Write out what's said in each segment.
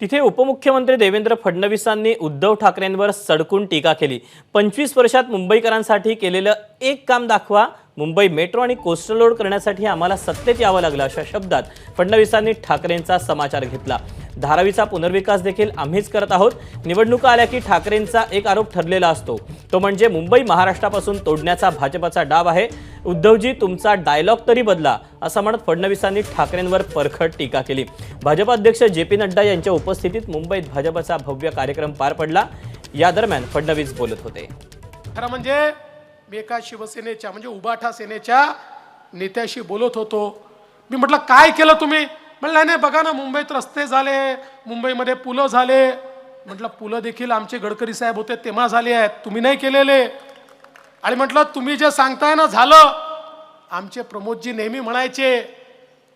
तिथे उपमुख्यमंत्री देवेंद्र फडणवीसांनी उद्धव ठाकरेंवर सडकून टीका केली. पंचवीस वर्षात मुंबईकरांसाठी केलेलं एक काम दाखवा मुंबई मेट्रो आणि कोस्टल रोड करण्यासाठी आम्हाला सत्तेत यावं लागलं अशा शब्दात फडणवीसांनी ठाकरेंचा समाचार घेतला. धारावीचा पुनर्विकास देखील आम्हीच करत आहोत. निवडणुका आल्या की ठाकरेंचा एक आरोप ठरलेला असतो. तो म्हणजे मुंबई महाराष्ट्रापासून तोडण्याचा भाजपचा डाव आहे. उद्धवजी तुमचा डायलॉग तरी बदला असं म्हणत फडणवीसांनी ठाकरेंवर परखड टीका केली. भाजप अध्यक्ष जे पी नड्डा यांच्या उपस्थितीत मुंबईत भाजपचा भव्य कार्यक्रम पार पडला. या दरम्यान फडणवीस बोलत होते. खरं म्हणजे मी एका शिवसेनेच्या म्हणजे उबाठा सेनेच्या नेत्याशी बोलत होतो. मी म्हटलं काय केलं तुम्ही? म्हणलं "नाही, बघा ना मुंबईत रस्ते झाले मुंबईमध्ये पुलं झाले. म्हटलं पुलं देखील आमचे गडकरी साहेब होते तेव्हा झाले आहेत तुम्ही नाही केलेले. आणि म्हटलं तुम्ही जे सांगताय ना झालं. आमचे प्रमोदजी नेहमी म्हणायचे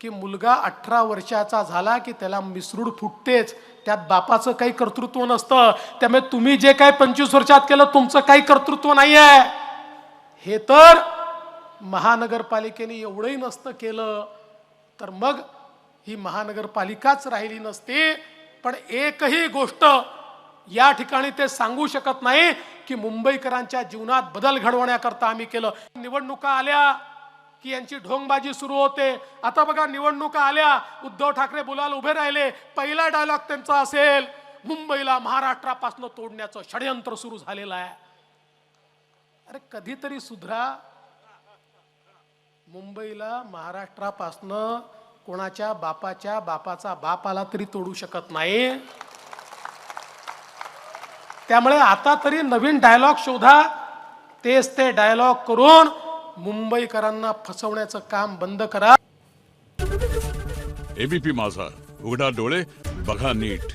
की मुलगा अठरा वर्षाचा झाला की त्याला मिसरूड फुटतेच त्यात बापाचं काही कर्तृत्व नसतं त्यामुळे तुम्ही जे काही पंचवीस वर्षात केलं तुमचं काही कर्तृत्व नाही आहे हे तर महानगरपालिकेने एवढंही नसतं केलं तर मग ही महानगरपालिकाच राहिली नसती. पण एकही गोष्ट या ठिकाणी ते सांगू शकत नाही की मुंबईकरांच्या जीवनात बदल घडवण्याकरता आम्ही केलं. निवडणुका आल्या की यांची ढोंगबाजी सुरू होते. आता बघा निवडणुका आल्या उद्धव ठाकरे बोलायला उभे राहिले. पहिला डायलॉग त्यांचा असेल मुंबईला महाराष्ट्रापासून तोडण्याचं षडयंत्र सुरू झालेलं आहे. अरे कधीतरी सुधरा. मुंबईला महाराष्ट्रापासनं कोणाच्या बापाच्या बापाचा बाप आला तरी तोडू शकत नाही. त्यामुळे आता तरी नवीन डायलॉग शोधा. तेच ते डायलॉग करून मुंबईकरांना फसवण्याचं काम बंद करा. एबीपी माझा. उघडा डोळे बघा नीट.